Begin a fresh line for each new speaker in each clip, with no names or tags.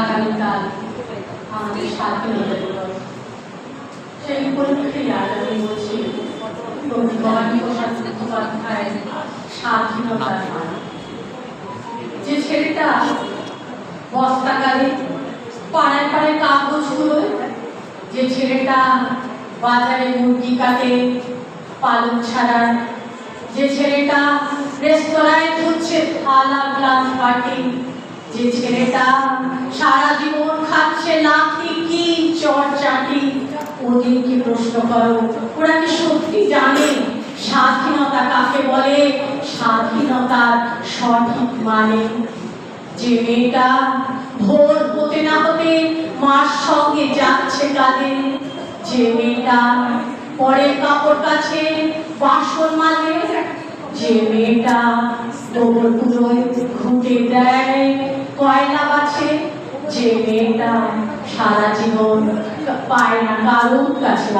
আগামীকাল আমাদের স্বাধীনতা দিবস। সেই আজ আমি বলছি পাড়ায় পাড়ায় কাগজ ছেলেটা বাজারে মুরগি কাটে পালন ছাড়ার, যে ছেলেটা রেস্তোরাঁয় খুঁজছে থালা, গ্লাস বাটি যে ছেলেটা সারা জীবন খাচ্ছে লাঠি কি চর চাটি ওদেরকে প্রশ্ন করো? ওরা কি সত্যি জানে? স্বাধীনতা কাকে বলে? স্বাধীনতার সঠিক মানে? যে মেয়েটা ভোর হতে না হতে মার সঙ্গে যাচ্ছে কাঁধে। যে মেয়েটা পরের কাপড় কাছে বাসন মাজে যে মেয়েটা দৌড়গুলোয় ঘুটে দেয়। যে মেয়েটা সারা জীবন পায় না কারোর কাছে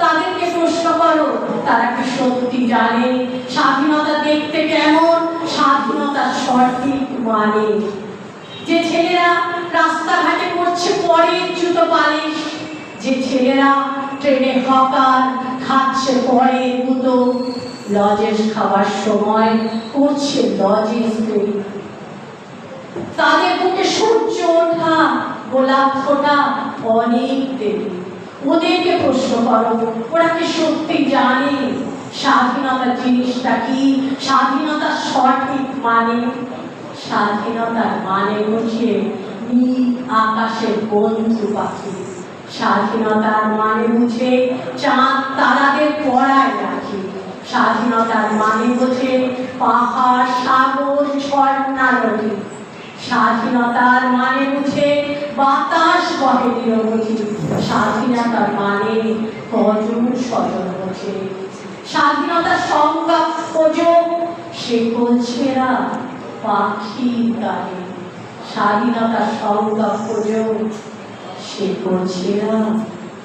তাদেরকে প্রশ্ন করো, তারা কি সত্যি জানে স্বাধীনতা দেখতে কেমন? স্বাধীনতার সঠিক মানে? যে ছেলেরা রাস্তাঘাটে করছে পরের জুতো পালিশ, যে ছেলেরা ট্রেনে হকার খাচ্ছে পরের গুতো লজেস খাবার সময় করছে লজেস তাদের বুকে সূর্য গোলাপ ফোটা, অনেক দেরি ওদেরকে প্রশ্ন করো, ওরা কি সত্যি জানে? স্বাধীনতা জিনিসটা কি? সঠিক মানে? স্বাধীনতার মানে নীল আকাশের বন্ধু পাখি। স্বাধীনতার মানে বুঝে চাঁদ তারাদের পড়ায় রাখি। স্বাধীনতার মানে বুঝে পাহাড়, সাগর, ঝর্ণা, নদী। স্বাধীনতার মানে বুঝে বাতাস বহে নিরবধি স্বাধীনতার মানে কজন স্বজন বোঝে স্বাধীনতার সংজ্ঞা খোঁজো, সে ছেঁড়া পাখি গানে স্বাধীনতার সংজ্ঞা খোঁজো, সে ছেঁড়া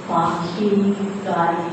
পাখি গানে